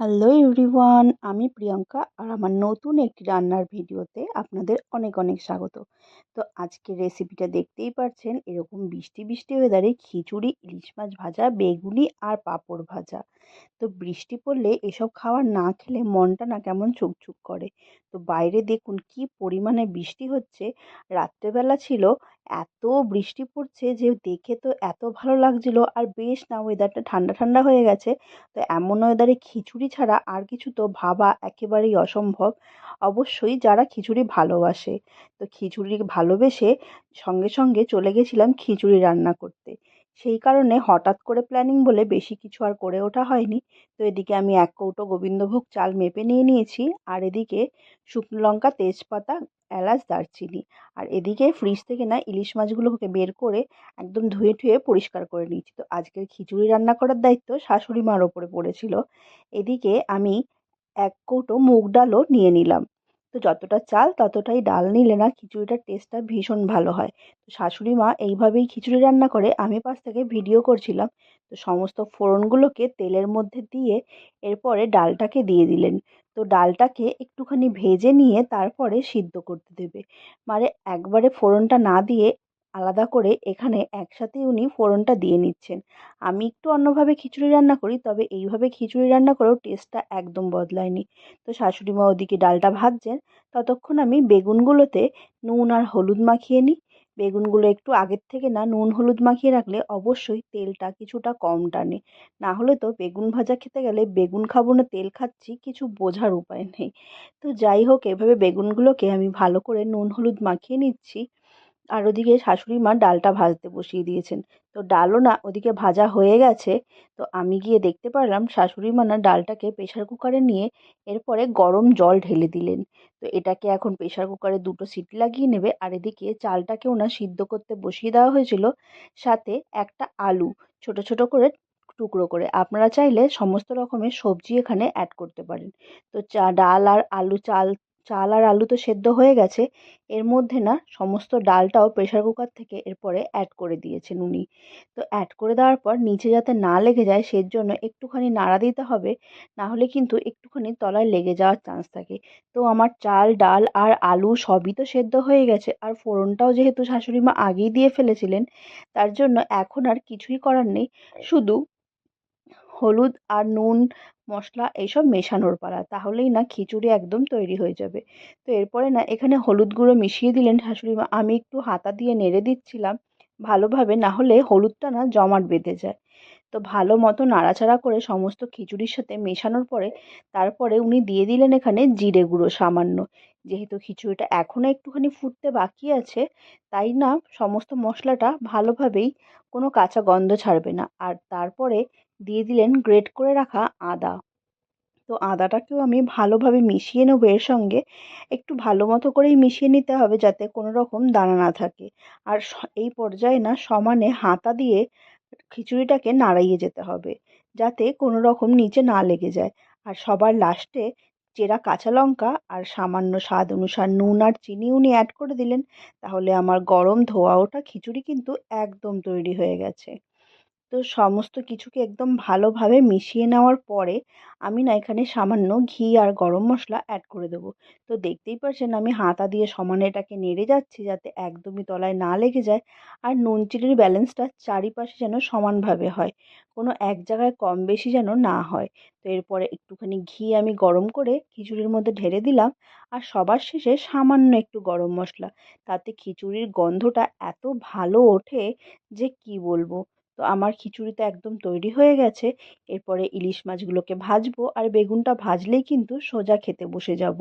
Hello everyone, আমি প্রিয়াঙ্কা আর আমার নতুন একটি রান্নার ভিডিওতে আপনাদের অনেক অনেক স্বাগত। তো আজকে রেসিপিটা দেখতেই পারছেন, এরকম বৃষ্টি বৃষ্টি ওয়েদারে খিচুড়ি, ইলিশ মাছ ভাজা, বেগুনি আর পাঁপড় ভাজা। তো বৃষ্টি পড়লে এসব খাবার না খেলে মনটা না কেমন ছুকছুক করে। তো বাইরে দেখুন কি পরিমাণে বৃষ্টি হচ্ছে। রাত্রেবেলা ছিল, এত বৃষ্টি পড়ছে যে দেখে তো এত ভালো লাগছিল আর বেশ না ওয়েদারটা ঠান্ডা ঠান্ডা হয়ে গেছে। তো এমন ওয়েদারে খিচুড়ি ছাড়া আর কিছু তো ভাবা একেবারেই অসম্ভব। অবশ্যই যারা খিচুড়ি ভালোবাসে, তো খিচুড়ি ভালোবেসে সঙ্গে সঙ্গে চলে গেছিলাম খিচুড়ি রান্না করতে। সেই কারণে হঠাৎ করে প্ল্যানিং বলে বেশি কিছু আর করে ওঠা হয়নি। তো এদিকে আমি এক কৌটো গোবিন্দভোগ চাল মেপে নিয়ে নিয়েছি, আর এদিকে শুকনো লঙ্কা, তেজপাতা, এলাচ, দারচিনি, আর এদিকে ফ্রিজ থেকে না ইলিশ মাছগুলোকে বের করে একদম ধুয়ে ঠুয়ে পরিষ্কার করে নিয়েছি। তো আজকের খিচুড়ি রান্না করার দায়িত্ব শাশুড়ি মার ওপরে পড়েছিল। এদিকে আমি এক কৌটো মুগ ডালও নিয়ে নিলাম। তো যতটা চাল ততটাই ডাল নিলে না খিচুড়িটার টেস্টটা ভীষণ ভালো হয়। তো শাশুড়ি মা এইভাবেই খিচুড়ি রান্না করে, আমি পাশ থেকে ভিডিও করছিলাম। তো সমস্ত ফোড়নগুলোকে তেলের মধ্যে দিয়ে এরপরে ডালটাকে দিয়ে দিলেন। তো ডালটাকে একটুখানি ভেজে নিয়ে তারপরে সিদ্ধ করতে দেবে। মানে একবারে ফোড়নটা না দিয়ে আলাদা করে এখানে একসাথেই উনি ফোড়নটা দিয়ে নিচ্ছেন। আমি একটু অন্যভাবে খিচুড়ি রান্না করি, তবে এইভাবে খিচুড়ি রান্না করেও টেস্টটা একদম বদলায়নি। তো শাশুড়ি মা ওদিকে ডালটা ভাজছেন, ততক্ষণ আমি বেগুনগুলোতে নুন আর হলুদ মাখিয়ে নিই। বেগুনগুলো একটু আগের থেকে না নুন হলুদ মাখিয়ে রাখলে অবশ্যই তেলটা কিছুটা কম টানে। না হলে তো বেগুন ভাজা খেতে গেলে বেগুন খাব না, তেল খাচ্ছি, কিছু বোঝার উপায় নেই। তো যাই হোক, এভাবে বেগুনগুলোকে আমি ভালো করে নুন হলুদ মাখিয়ে নিচ্ছি। আর ওদিকে শাশুড়ি মা ডালটা ভাজতে বসিয়ে দিয়েছেন। তো ডালও না ওদিকে ভাজা হয়ে গেছে। তো আমি গিয়ে দেখতে পারলাম শাশুড়ি মা না ডালটাকে প্রেশার কুকারে নিয়ে এরপরে গরম জল ঢেলে দিলেন। তো এটাকে এখন প্রেশার কুকারে দুটো সিটি লাগিয়ে নেবে। আর এদিকে চালটাকেও না সিদ্ধ করতে বসিয়ে দেওয়া হয়েছিল। সাথে একটা আলু ছোট ছোট করে টুকরো করে। আপনারা চাইলে সমস্ত রকমের সবজি এখানে অ্যাড করতে পারেন। তো চা ডাল আর আলু চাল চাল আর আলু তো সেদ্ধ হয়ে গেছে। এর মধ্যে না সমস্ত ডালটাও প্রেশার কুকার থেকে এরপরে অ্যাড করে দিয়েছেন উনি। তো অ্যাড করে দেওয়ার পর নিচে যাতে না লেগে যায় সের জন্য একটুখানি নাড়া দিতে হবে, না হলে কিন্তু একটুখানি তলায় লেগে যাওয়ার চান্স থাকে। তো আমার চাল, ডাল আর আলু সবই তো সেদ্ধ হয়ে গেছে, আর ফোড়নটাও যেহেতু শাশুড়ি মা আগেই দিয়ে ফেলেছিলেন, তার জন্য এখন আর কিছুই করার নেই। শুধু হলুদ আর নুন মশলা এইসব মেশানোর পালা। তাহলেই না খিচুড়ি একদম তৈরি হয়ে যাবে। তো এরপরে না এখানে হলুদ গুঁড়ো মিশিয়ে দিলেন শাশুড়ি মা। আমি একটু হাতা দিয়ে নেড়ে দিচ্ছিলাম ভালোভাবে, না হলে হলুদটা না জমাট বেঁধে যায়। তো ভালো মতো নাড়াচাড়া করে সমস্ত খিচুড়ির সাথে মেশানোর পরে, তারপরে উনি দিয়ে দিলেন এখানে জিরে গুঁড়ো সামান্য। যেহেতু খিচুড়িটা এখনও একটুখানি ফুটতে বাকি আছে, তাই না সমস্ত মশলাটা ভালোভাবেই কোনো কাঁচা গন্ধ ছাড়বে না। আর তারপরে দিয়ে দিলেন গ্রেট করে রাখা আদা। তো আদাটাকেও আমি ভালোভাবে মিশিয়ে নেব এর সঙ্গে। একটু ভালো মতো করেই মিশিয়ে নিতে হবে যাতে কোনো রকম দানা না থাকে। আর এই পর্যায়ে না সমানে হাতা দিয়ে খিচুড়িটাকে নাড়াইয়ে যেতে হবে, যাতে কোনো রকম নিচে না লেগে যায়। আর সবার লাস্টে চেরা কাঁচা লঙ্কা আর সামান্য স্বাদ অনুসার নুন আর চিনি উনি অ্যাড করে দিলেন, তাহলে আমার গরম ধোয়া ওঠা খিচুড়ি কিন্তু একদম তৈরি হয়ে গেছে। তো সমস্ত কিছুকে একদম ভালোভাবে মিশিয়ে নেওয়ার পরে আমি না এখানে সামান্য ঘি আর গরম মশলা অ্যাড করে দেবো। তো দেখতেই পাচ্ছেন আমি হাতা দিয়ে সমানে এটাকে নেড়ে যাচ্ছি যাতে একদমই তলায় না লেগে যায় আর নুন চিনির ব্যালেন্সটা চারিপাশে যেন সমানভাবে হয়। কোনো এক জায়গায় কম বেশি যেন না হয়। তো এরপরে একটুখানি ঘি আমি গরম করে খিচুড়ির মধ্যে ঢেলে দিলাম আর সবার শেষে সামান্য একটু গরম মশলা। তাতে খিচুড়ির গন্ধটা এত ভালো ওঠে যে কি বলব? তো আমার খিচুড়ি তো একদম তৈরি হয়ে গেছে। এরপরে ইলিশ মাছগুলোকে ভাজবো আর বেগুনটা ভাজলেই কিন্তু সোজা খেতে বসে যাব।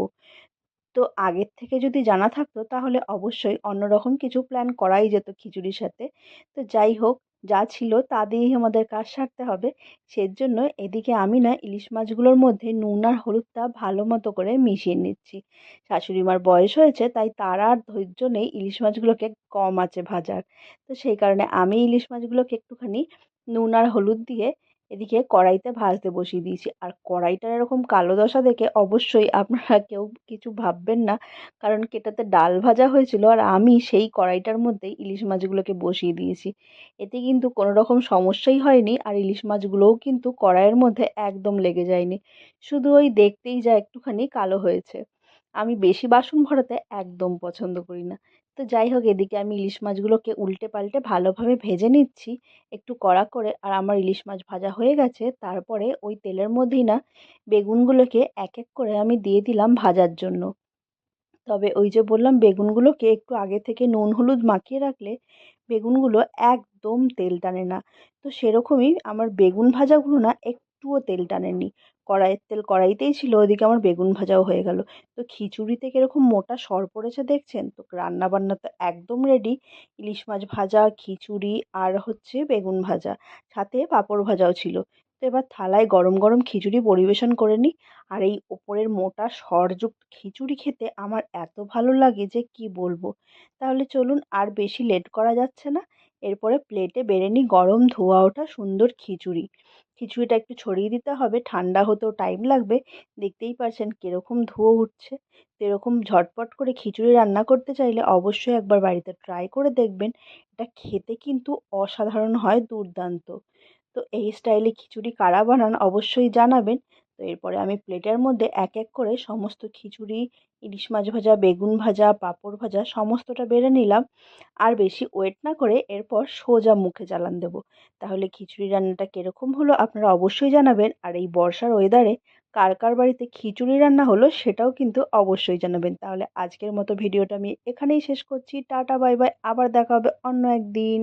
তো আগের থেকে যদি জানা থাকতো তাহলে অবশ্যই অন্যরকম কিছু প্ল্যান করাই যেত খিচুড়ির সাথে। তো যাই হোক যা ছিল তা দিয়েই আমাদের কাজ সারতে হবে। সেজন্য এদিকে আমি না ইলিশ মাছগুলোর মধ্যে নুন আর হলুদটা ভালো মতো করে মিশিয়ে নিচ্ছি। শাশুড়ি মার বয়স হয়েছে, তাই তার আর ধৈর্য নেই ইলিশ মাছগুলোকে কম আছে ভাজার। তো সেই কারণে আমি ইলিশ মাছগুলোকে একটুখানি নুন আর হলুদ দিয়ে এদিকে কড়াইতে ভাজতে বসিয়ে দিয়েছি। আর কড়াইটার এরকম কালো দশা দেখে অবশ্যই আপনারা কেউ কিছু ভাববেন না। কারণ কি এটাতে ডাল ভাজা হয়েছিল আর আমি সেই কড়াইটার মধ্যেই ইলিশ মাছগুলোকে বসিয়ে দিয়েছি। এতে কিন্তু কোনো রকম সমস্যাই হয়নি আর ইলিশ মাছগুলোও কিন্তু কড়াইয়ের মধ্যে একদম লেগে যায়নি। শুধু ওই দেখতেই যা একটুখানি কালো হয়েছে। আমি বেশি বাসন ভরাতে একদম পছন্দ করি না। তো যাই হোক, এদিকে আমি ইলিশ মাছগুলোকে উল্টে পাল্টে ভালোভাবে ভেজে নিচ্ছি। একটু কড়া করে, আর আমার ইলিশ মাছ ভাজা হয়ে গেছে। তারপরে ওই তেলের মধ্যেই না, বেগুনগুলোকে এক এক করে আমি দিয়ে দিলাম ভাজার জন্য। তবে ওই যে বললাম, বেগুনগুলোকে একটু আগে থেকে নুন, হলুদ মাখিয়ে রাখলে বেগুনগুলো একদম তেল টানে না। তো সেরকমই আমার বেগুন ভাজাগুলো না একটুও তেল টানেনি কড়াইয়ের তেল কড়াইতেই ছিল ওদিকে আমার বেগুন ভাজাও হয়ে গেল। তো খিচুড়িতে কীরকম মোটা সর পড়েছে দেখছেন? তো রান্নাবান্না তো একদম রেডি ইলিশ মাছ ভাজা, খিচুড়ি আর হচ্ছে বেগুন ভাজা। সাথে পাঁপড় ভাজাও ছিল। তো এবার থালায় গরম গরম খিচুড়ি পরিবেশন করে নিই। আর এই ওপরের মোটা সরযুক্ত খিচুড়ি খেতে আমার এত ভালো লাগে যে কি বলব? তাহলে চলুন আর বেশি লেট করা যাচ্ছে না। এরপরে প্লেটে বেড়ে নিই গরম ধোয়া ওঠা সুন্দর খিচুড়ি। খিচুড়িটা একটু ছড়িয়ে দিতে হবে, ঠান্ডা হতেও টাইম লাগবে। দেখতেই পারছেন কীরকম ধুয়ো উঠছে। তো এরকম ঝটপট করে খিচুড়ি রান্না করতে চাইলে অবশ্যই একবার বাড়িতে ট্রাই করে দেখবেন। এটা খেতে কিন্তু অসাধারণ হয়, দুর্দান্ত। তো এই স্টাইলে খিচুড়ি কারা বানান অবশ্যই জানাবেন। তো এরপরে আমি প্লেটের মধ্যে এক এক করে সমস্ত খিচুড়ি, ইলিশ মাছ ভাজা, বেগুন ভাজা, পাঁপড় ভাজা সমস্তটা বেড়ে নিলাম। আর বেশি ওয়েট না করে এরপর সোজা মুখে জ্বালান দেব। তাহলে খিচুড়ি রান্নাটা কীরকম হলো আপনারা অবশ্যই জানাবেন। আর এই বর্ষার ওয়েদারে কার কার বাড়িতে খিচুড়ি রান্না হলো সেটাও কিন্তু অবশ্যই জানাবেন। তাহলে আজকের মতো ভিডিওটা আমি এখানেই শেষ করছি। টাটা, বাই বাই। আবার দেখা হবে অন্য একদিন।